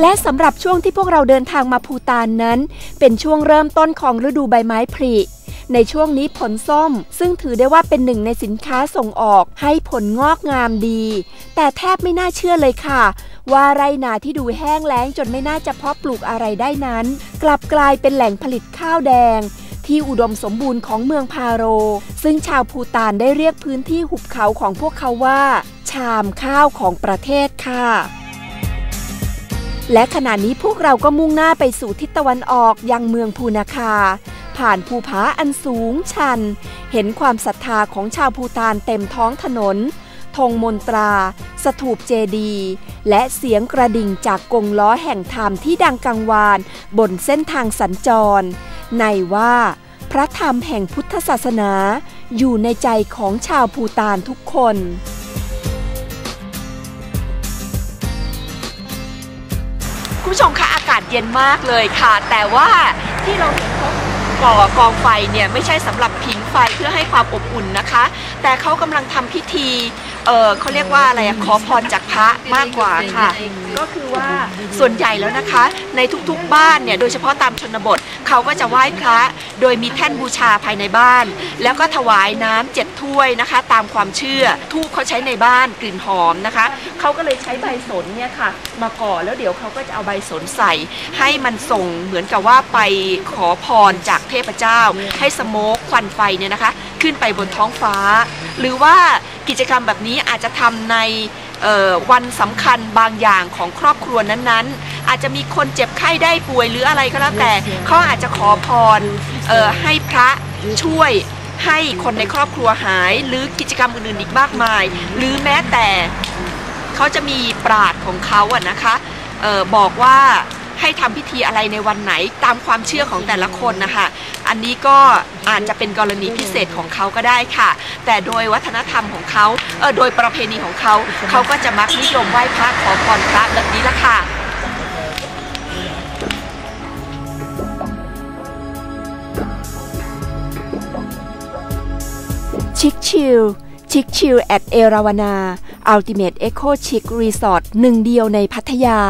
และสำหรับช่วงที่พวกเราเดินทางมาภูตานนั้น เป็นช่วงเริ่มต้นของฤดูใบไม้ผลิในช่วงนี้ผลส้ม ซึ่งถือได้ว่าเป็นหนึ่งในสินค้าส่งออกให้ผลงอกงามดี แต่แทบไม่น่าเชื่อเลยค่ะ ว่าไรนาที่ดูแห้งแล้งจนไม่น่าจะเพาะปลูกอะไรได้นั้น กลับกลายเป็นแหล่งผลิตข้าวแดง ที่อุดมสมบูรณ์ของเมืองพาโร ซึ่งชาวภูตานได้เรียกพื้นที่หุบเขาของพวกเขาว่า ชามข้าวของประเทศค่ะ และขณะนี้พวกเราก็มุ่งหน้าไปสู่ทิศตะวันออกยังเมืองภูนาคา ผ่านภูผาอันสูงชัน เห็นความศรัทธาของชาวภูตานเต็มท้องถนนธงมนตรา สถูปเจดี และเสียงกระดิ่งจากกงล้อแห่งธรรมที่ดังกังวาน บนเส้นทางสัญจร ในว่า พระธรรมแห่งพุทธศาสนา อยู่ในใจของชาวภูตานทุกคน คุณผู้ชมคะอากาศเย็นมากเลยค่ะ แต่ว่าที่เราเห็นเขาก่อกองไฟเนี่ยไม่ใช่สำหรับผิงไฟเพื่อให้ความอบอุ่นนะคะ แต่เขากำลังทำพิธี เออเขาเรียกว่าอะไรอะขอพรจากพระมากกว่าค่ะ ก็คือว่าส่วนใหญ่แล้วนะคะ ในทุกๆบ้านเนี่ยโดยเฉพาะตามชนบทเขาก็จะไหว้พระ โดยมีแท่นบูชาภายในบ้าน แล้วก็ถวายน้ำเจ็ดถ้วยนะคะ ตามความเชื่อทูบเขาใช้ในบ้านกลิ่นหอมนะคะเขาก็เลยใช้ใบสนเนี่ยค่ะ มาก่อแล้วเดี๋ยวเขาก็จะเอาใบสนใส่ ให้มันส่งเหมือนกับว่าไปขอพรจากเทพเจ้า ให้สโมกควันไฟเนี่ยนะคะ ขึ้นไปบนท้องฟ้า หรือว่า กิจกรรมแบบนี้อาจจะทำในเอ่อวันสำคัญบางอย่างของครอบครัวนั้นๆ อาจจะมีคนเจ็บไข้ได้ป่วยหรืออะไรก็แล้วแต่เขาอาจจะขอพรเอ่อให้พระช่วยให้คนในครอบครัวหาย หรือกิจกรรมอื่นๆอีกมากมาย หรือแม้แต่เขาจะมีปราดของเขาอะนะคะเออบอกว่าให้ทำพิธีอะไรในวันไหนตามความเชื่อของแต่ละคนนะคะอั นนี้ก็อาจจะเป็นกรณีพิเศษของเขาก็ได้ค่ะ แต่โดยวัฒนธรรมของเขาเออโดยประเพณีของเขา เขาก็จะมักนิยมไหว้พระขอพรพระแบบนี้ละค่ะชิคชิลชิคชิลแอดเอราวนาอัลติเมทเอ็กโคชิครีสอร์ทหนึ่งเดียวในพัทยา